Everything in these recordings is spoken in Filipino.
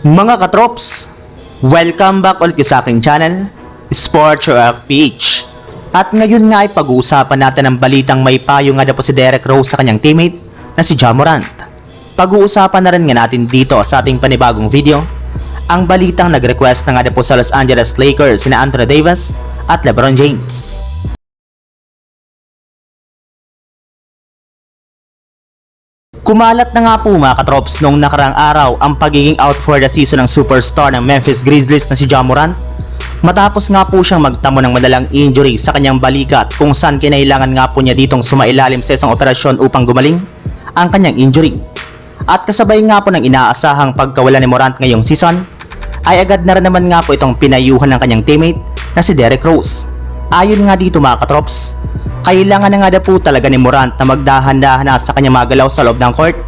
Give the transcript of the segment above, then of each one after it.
Mga katrops, welcome back ulit sa aking channel, Sports Rock PH. At ngayon nga ay pag-uusapan natin ang balitang may payo nga daw si Derek Rose sa kanyang teammate na si Ja Morant. Pag-uusapan na rin nga natin dito sa ating panibagong video, ang balitang nag-request na nga daw sa Los Angeles Lakers sina Anthony Davis at LeBron James. Kumalat na nga po mga katrops noong nakarang araw ang pagiging out for the season ng superstar ng Memphis Grizzlies na si Ja Morant matapos nga po siyang magtamo ng madalang injury sa kanyang balikat kung saan kinailangan nga po niya ditong sumailalim sa isang operasyon upang gumaling ang kanyang injury. At kasabay nga po ng inaasahang pagkawala ni Morant ngayong season ay agad na rin naman nga po itong pinayuhan ng kanyang teammate na si Derrick Rose. Ayon nga dito mga katrops, kailangan na nga na po talaga ni Morant na magdahan-dahan na sa kanyang mga galaw sa loob ng court.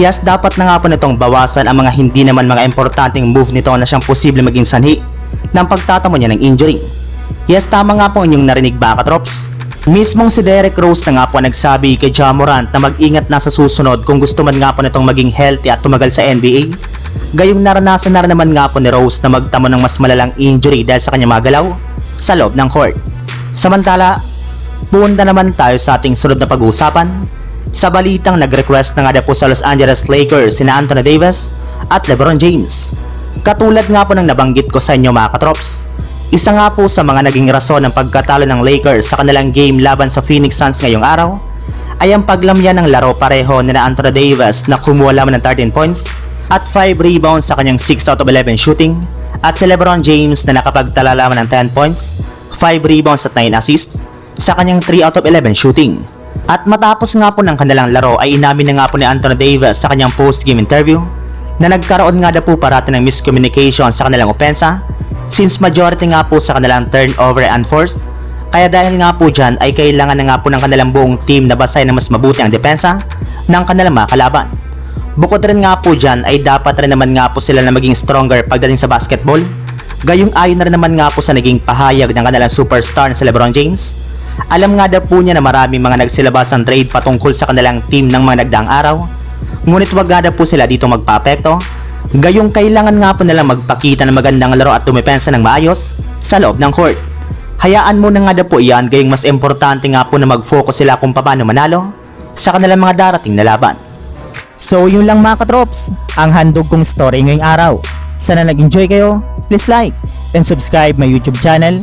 Yes, dapat na nga po nitong bawasan ang mga hindi naman mga importanteng move nito na siyang posible maging sanhi ng pagtatamo niya ng injury. Yes, tama nga po inyong narinig ba katrops? Mismong si Derek Rose na nga po nagsabi kay Ja Morant na mag-ingat na sa susunod kung gusto man nga po nitong maging healthy at tumagal sa NBA. Gayong naranasan na naman nga po ni Rose na magtamo ng mas malalang injury dahil sa kanyang mga galaw sa loob ng court. Samantala, punta naman tayo sa ating sunod na pag-uusapan sa balitang nag-request na nga na po sa Los Angeles Lakers sina Anthony Davis at LeBron James. Katulad nga po ng nabanggit ko sa inyo mga katrops, isa nga po sa mga naging rason ng pagkatalo ng Lakers sa kanilang game laban sa Phoenix Suns ngayong araw ay ang paglamya ng laro pareho ni na Anthony Davis na kumuha lamang ng 13 points at 5 rebounds sa kanyang 6 out of 11 shooting at si LeBron James na nakapagtala lamang ng 10 points, 5 rebounds at 9 assists sa kanyang 3 out of 11 shooting. At matapos nga po ng kanilang laro ay inamin na nga po ni Anthony Davis sa kanyang post-game interview na nagkaroon nga daw po parati ng miscommunication sa kanilang opensa since majority nga po sa kanilang turnover and force kaya dahil nga po dyan ay kailangan na nga po ng kanilang buong team na basahin na mas mabuti ang depensa ng kanilang mga kalaban. Bukod rin nga po dyan ay dapat rin naman nga po sila na maging stronger pagdating sa basketball. Gayong ayon na rin naman nga po sa naging pahayag ng kanilang superstar na si Lebron James. Alam nga daw po niya na maraming mga nagsilabas ng trade patungkol sa kanilang team ng mga nagdaang araw. Ngunit wag nga po sila dito magpapekto. Gayong kailangan nga po nila magpakita ng magandang laro at tumipensa ng maayos sa loob ng court. Hayaan mo na nga daw po iyan gayong mas importante nga po na mag-focus sila kung paano manalo sa kanilang mga darating na laban. So yun lang mga katrops, ang handog kong story ngayong araw. Sana nag-enjoy kayo, please like and subscribe my YouTube channel,